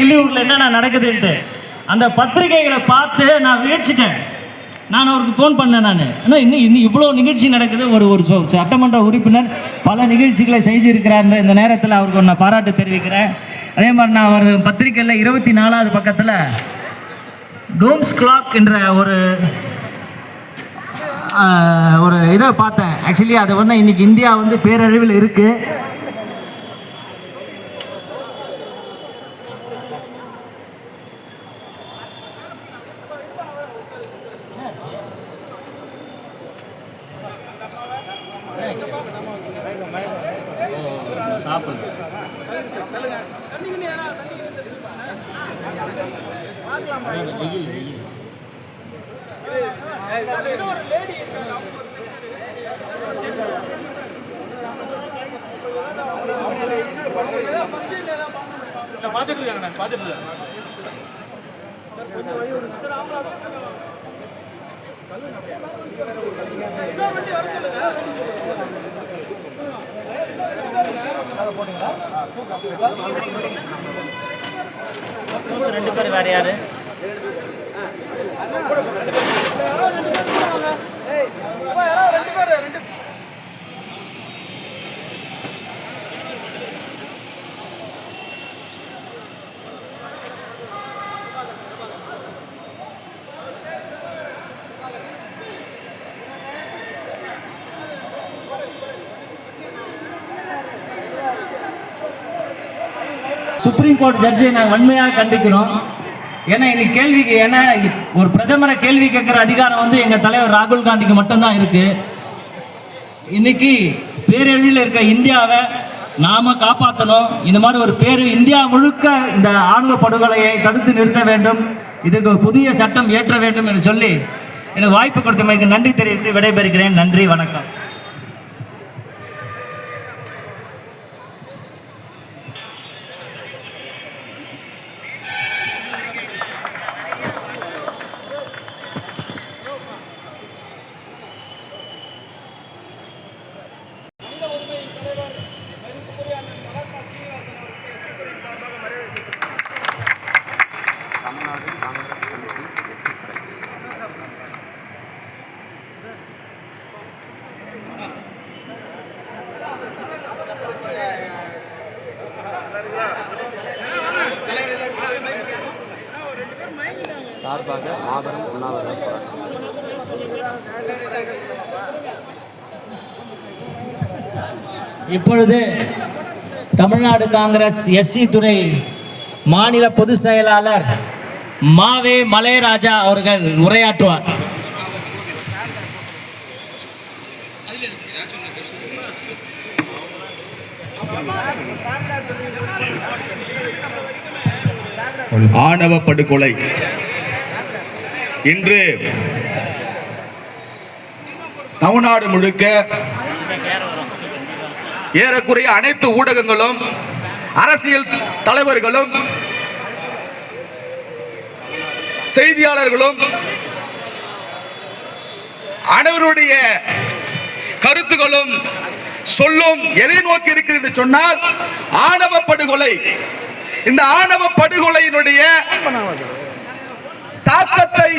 கிள்ளியூரில் என்னென்ன நடக்குதுன்ட்டு அந்த பத்திரிகைகளை பார்த்து நான் வீழ்ச்சிட்டேன் நான் அவருக்கு ஃபோன் பண்ணேன் நான். ஆனால் இன்னும் இன்னும் இவ்வளோ நிகழ்ச்சி நடக்குது ஒரு ஒரு சட்டமன்ற உறுப்பினர் பல நிகழ்ச்சிகளை செய்திருக்கிறார் இந்த நேரத்தில் அவருக்கு நான் பாராட்டு தெரிவிக்கிறேன். அதே மாதிரி நான் ஒரு பத்திரிக்கையில் இருபத்தி நாலாவது பக்கத்தில் டோம்ஸ் கிளாக் என்ற ஒரு ஒரு இதை பார்த்தேன். ஆக்சுவலி அது வந்து இன்றைக்கி இந்தியா வந்து பேரழிவில் இருக்குது Oh, பார்த்துட்டு இருக்காங்கண்ணே பார்த்துட்டு இருக்காங்க. ரெண்டு பேர் வேற யாரு? சுப்ரீம் கோர்ட் ஜட்ஜை நாங்கள் வன்மையாக கண்டிக்கிறோம். ஏன்னா இன்னைக்கு கேள்விக்கு ஏன்னா ஒரு பிரதமரை கேள்வி கேட்குற அதிகாரம் வந்து எங்கள் தலைவர் ராகுல் காந்திக்கு மட்டும்தான் இருக்கு. இன்னைக்கு பேரழிவில் இருக்க இந்தியாவை நாம காப்பாற்றணும் இந்த மாதிரி ஒரு பேர் இந்தியா முழுக்க இந்த ஆணவ படுகொலையை தடுத்து நிறுத்த வேண்டும். இதுக்கு ஒரு புதிய சட்டம் இயற்ற வேண்டும் என்று சொல்லி எனக்கு வாய்ப்பு கொடுத்தமைக்கு நன்றி தெரிவித்து விடைபெறுகிறேன். நன்றி வணக்கம். சார்பாக மாபெரும் உண்ணாவிரத போராட்டம். இப்பொழுது தமிழ்நாடு காங்கிரஸ் எஸ்சி துறை மாநில பொதுச் செயலாளர் மாவே மலையராஜா அவர்கள் உரையாற்றுவார். ஆணவ படுகொலை இன்று தமிழ்நாடு முழுக்க ஏறக்குறைய அனைத்து ஊடகங்களும் அரசியல் தலைவர்களும் செய்தியாளர்களும் அனைவருடைய கருத்துகளும் சொல்லும் எதை நோக்கி இருக்கிறது சொன்னால் ஆணவ படுகொலை. இந்த ஆணவ படுகொலையினுடைய தாக்கத்தை